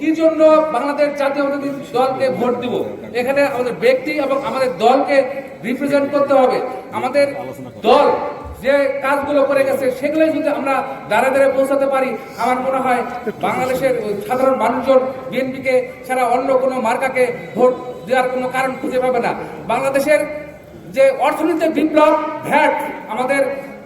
কি জন্য বাংলাদেশ জাতীয়তাবাদী দলকে ভোট দিব? এখানে আমাদের ব্যক্তি এবং আমাদের দলকে রিপ্রেজেন্ট করতে হবে। আমাদের দল যে কাজগুলো করে গেছে, সেগুলোই যদি আমরা দাঁড়ে দাঁড়ে পৌঁছাতে পারি, আমার মনে হয় বাংলাদেশের সাধারণ মানুষজন বিএনপিকে ছাড়া অন্য কোনো মার্কাকে ভোট দেওয়ার কোনো কারণ খুঁজে পাবে না। বাংলাদেশের যে অর্থনীতি বিপ্লব, ভ্যাট আমাদের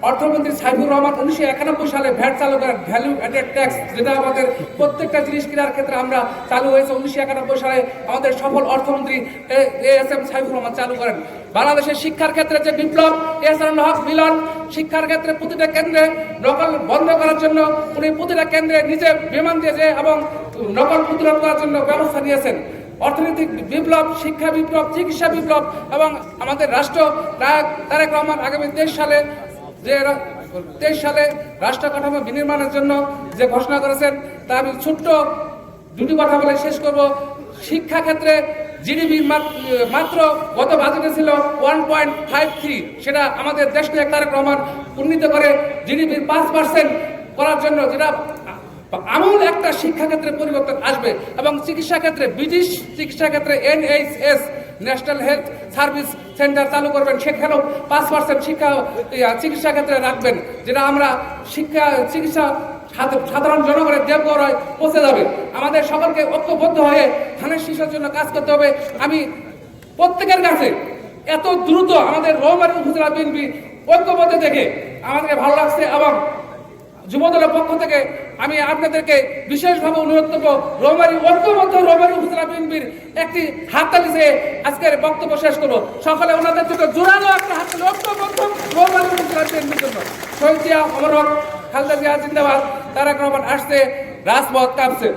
অর্থমন্ত্রী সাইফুর রহমান উনিশশো একানব্বই সালে ভ্যাট চালু করেন ভ্যালু অ্যাডেড ট্যাক্স যেটা আমাদের প্রত্যেকটা জিনিস কেনার ক্ষেত্রে আমরা চালু হয়েছে উনিশশো একানব্বই সালে আমাদের সফল অর্থমন্ত্রী A S M Saifur Rahman চালু করেন। বাংলাদেশের শিক্ষার ক্ষেত্রে যে বিপ্লব এহসানুল হক মিলন শিক্ষার ক্ষেত্রে প্রতিটা কেন্দ্রে নকল বন্ধ করার জন্য উনি প্রতিটা কেন্দ্রে নিজে বিমান দিয়েছে এবং নকল প্রতিরোধ করার জন্য ব্যবস্থা নিয়েছেন। অর্থনৈতিক বিপ্লব, শিক্ষা বিপ্লব, চিকিৎসা বিপ্লব এবং আমাদের রাষ্ট্র নায়ক তারেক রহমান আগামী তেইশ সালে যে তেইশ সালে রাষ্ট্র কাঠামো বিনির্মাণের জন্য যে ঘোষণা করেছেন, তা আমি ছোট্ট দুটি কথা বলে শেষ করব। শিক্ষা ক্ষেত্রে জিডিপি মাত্র গত বাজেটে ছিল ওয়ান পয়েন্ট ফাইভ থ্রি সেটা আমাদের দেশ নায়ক তারেক রহমান উন্নীত করে জিডিপির পাঁচ পার্সেন্ট করার জন্য যেটা আমূল একটা শিক্ষা ক্ষেত্রে পরিবর্তন আসবে এবং চিকিৎসা ক্ষেত্রে ব্রিটিশ চিকিৎসা ক্ষেত্রে NHS national health service centre চালু করবেন। সেখানেও পাঁচ পার্সেন্ট শিক্ষা চিকিৎসা ক্ষেত্রে রাখবেন, যেটা আমরা শিক্ষা, চিকিৎসা সাধারণ জনগণের দেবগড়ায় পৌঁছে যাবে। আমাদের সকলকে ঐক্যবদ্ধ হয়ে ধানের শীর্ষের জন্য কাজ করতে হবে। আমি প্রত্যেকের কাছে এত দ্রুত আমাদের রৌমারি উপজেলা বিএনপি ঐক্যবদ্ধ দেখে আমাদেরকে ভালো লাগছে এবং যুবদলের পক্ষ থেকে আমি আপনাদেরকে বিশেষভাবে অনুরোধ করব, রোমারি ঐক্যবদ্ধ রোমারি উপজেলা বিএনপির একটি হাততালি যে আজকের বক্তব্য শেষ করব। সকালে ওনাদের থেকে জোরালো একটা হাততালি, ঐক্যবদ্ধ রোমারি উপজেলা বিএনপির জন্য। শহীদ জিয়া, অমর জিয়া, জিন্দাবাদ তারা রহমান আসছে, রাজপথ কাঁপছে।